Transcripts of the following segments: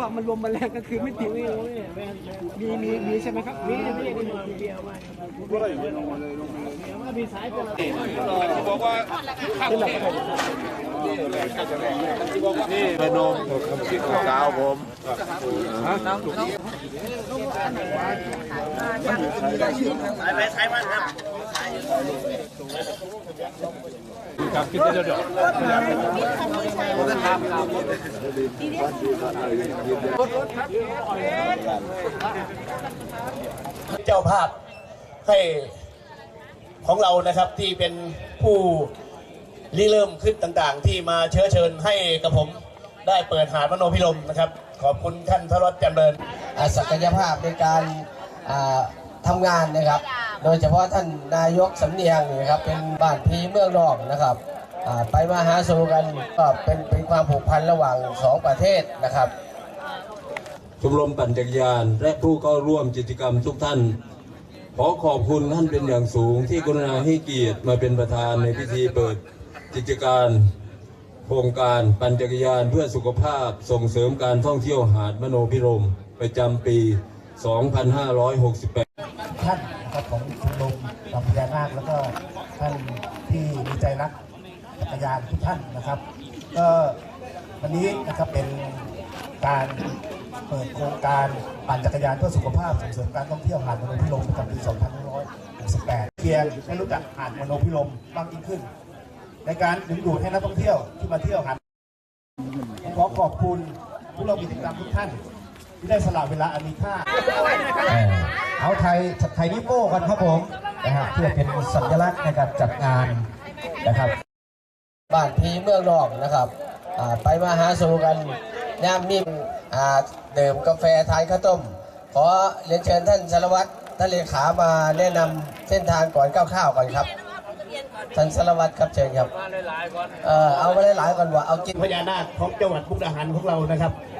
ว่ามันรวมมันแรงก็คือไม่ถึงมีมีมีใช่ไหมครับมีมีมีเดียวมามีสายเป็นอะไรนี่เป็นนมสาวผมครับ คิดเดี๋ยวเดี๋ยวเจ้าภาพให้ของเรานะครับที่เป็นผู้ริเริ่มขึ้นต่างๆ ที่มาเชื้อเชิญให้กับผมได้เปิดหาดมโนพิรมนะครับ ขอบคุณท่านทรสจำเริญอ่าศักยภาพในการอ่าทำงานนะครับ โดยเฉพาะท่านนายกสำเนียงนี่นะครับเป็นบ้านพีเมืองนอกนะครับไปมาหาสู่กันก็เป็นเป็นความผูกพันระหว่างสองประเทศนะครับ ชมรมปั่นจักรยาน และผู้เข้าร่วมกิจกรรมทุกท่าน ขอขอบคุณท่านเป็นอย่างสูงที่กรุณาให้เกียรติมาเป็นประธานในพิธีเปิดกิจการโครงการปั่นจักรยานเพื่อสุขภาพส่งเสริมการท่องเที่ยวหาดมโนพิรมประจำปี 2568ท่าน แล้วก็ท่านที่มีใจรักจักรยานทุกท่านนะครับ ก็วันนี้นะครับเป็นการเปิดโครงการปั่นจักรยานเพื่อสุขภาพส่งเสริมการท่องเที่ยวหาดมโนพิรมประจำปี 2568เพียงให้รู้จักหาดมโนพิรมมากยิ่งขึ้น ในการดึงดูดให้นักท่องเที่ยวที่มาเที่ยวหาดผมขอขอบคุณผู้ร่วมกิจกรรมทุกท่าน ที่ได้สละเวลาอันมีค่า เอาไทยไทยนิโป้กันครับผม นะฮะเพื่อเป็นสัญลักษณ์ในการจัดงานนะครับบ้านพีเมืองนอกนะครับอ่าไปมาหาสู่กันย่ามนิ่มอ่าดื่มกาแฟทานข้าวต้ม ขอเรียนเชิญท่านสารวัตรท่านเลขามาแนะนำเส้นทางก่อนก้าวข้าวก่อนครับท่านสารวัตรครับเชิญครับเออเอามาหลายๆก่อนว่าเอากินพญานาคของจังหวัดมุกดาหารของเรานะครับ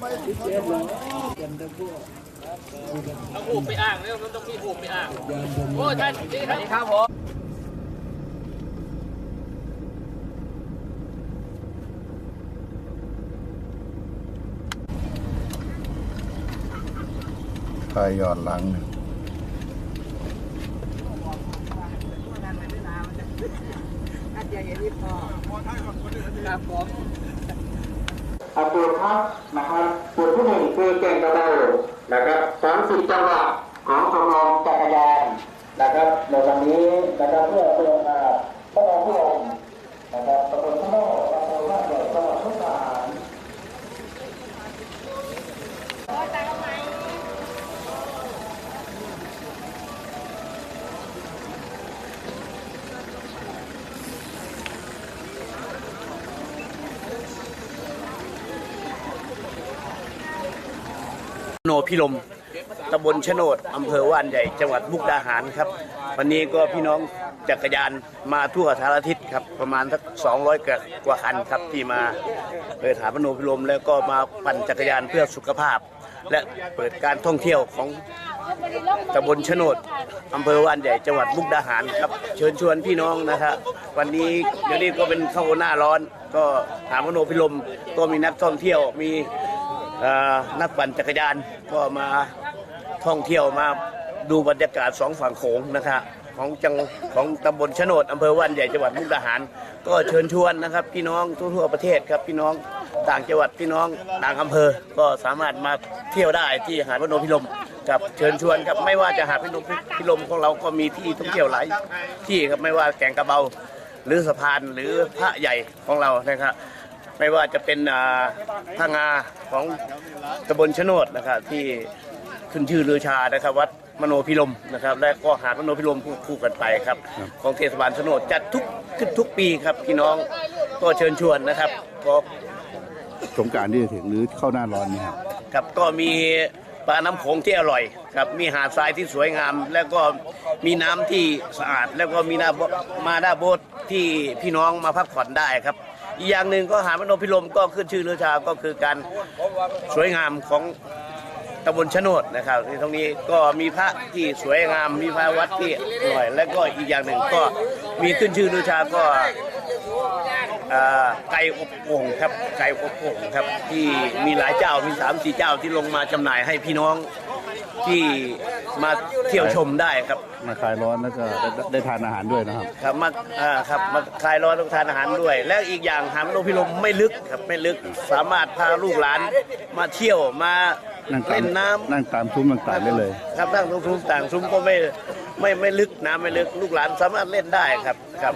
เอาหูไปอ่างเนี่ยมันต้องมีหูไปอ่างโอ้ท่านดีครับครับผมทายย้อนหลังเนี่ย อาปูครักนะครับปูที่หนึ่งคือเก่งกระเดานะครับสามสิบจังหวะของชมรมจักรยานนะครับในวันนี้นะครับเพื่อ โนพิลมตำบลชโนดอำเภอว่านใหญ่ จังหวัดมุกดาหารครับ วันนี้ก็พี่น้องจักรยานมาทั่วสารทิศครับ ประมาณสัก200 กว่ากว่าคันครับที่มาเปิดหาพโนพิลมแล้วก็มาปั่นจักรยานเพื่อสุขภาพ และเปิดการท่องเที่ยวของตำบลชโนดอำเภอว่านใหญ่จังหวัดมุกดาหารครับ เชิญชวนพี่น้องนะครับวันนี้เดี๋ยวนี้ก็เป็นเข้าหน้าร้อน ก็หาพโนพิลมก็มีนักท่องเที่ยวมี นักปั่นจักรยานก็มาท่องเที่ยวมาดูบรรยากาศสองฝั่งโขงนะครับของจังของตำบลชโนดอำเภอว่านใหญ่จังหวัดมุกดาหาร ก็เชิญชวนนะครับ พี่น้องทั่วประเทศครับพี่น้องต่างจังหวัดพี่น้องต่างอำเภอ ก็สามารถมาเที่ยวได้ที่หาดพนมพิลมกับเชิญชวนครับไม่ว่าจะหาดพนมพิลมของเราก็มีที่ท่องเที่ยวหลายที่ครับไม่ว่าแก่งกระเบาหรือสะพานหรือพระใหญ่ของเรานะครับ ไม่ว่าจะเป็นอ่าท่างาของตำบลชะโนดนะครับที่ขึ้นชื่อลือชานะครับ วัดมโนพิลมนะครับ และก็หาดมโนพิลมคู่คู่กันไปครับ ของเทศบาลชะโนดจัดทุกขึ้นทุกปีครับพี่น้องก็เชิญชวนนะครับก็สงกรารที่จะถึงหรือเข้าหน้าร้อนเนี่ยครับครับก็มีปลาน้ำโขงที่อร่อยครับมีหาดทรายที่สวยงาม แล้วก็มีน้ำที่สะอาด แล้วก็มีนาโบมาด้าโบ๊ทที่พี่น้องมาพักผ่อนได้ครับ อีกอย่างหนึ่งก็หาดพนมพิรมก็ขึ้นชื่อเรือชาก็คือการสวยงามของตำบลชะโนดนะครับที่ตรงนี้ก็มีพระที่สวยงามมีพระวัดที่อร่อย และก็อีกอย่างหนึ่งก็มีขึ้นชื่อเรือชาก็อ่าไก่อบโอ่งครับไก่อบโอ่งครับที่มีหลายเจ้ามีสามสี่เจ้าที่ลงมาจำหน่ายให้พี่น้อง ที่มาเที่ยวชมได้ครับมาคลายร้อนแล้วก็ได้ได้ทานอาหารด้วยนะครับ ครับมาอ่าครับมาคลายร้อนรับทานอาหารด้วย และอีกอย่างหามโนพิลมไม่ลึกครับไม่ลึกสามารถพาลูกหลานมาเที่ยวมานั่งตามเล่นน้ำ นั่งตามซุ้มต่างๆได้เลย ครับตั้งซุ้มต่างซุ้มก็ไม่ไม่ไม่ลึกน้ำไม่ลึกลูกหลานสามารถเล่นได้ครับครับ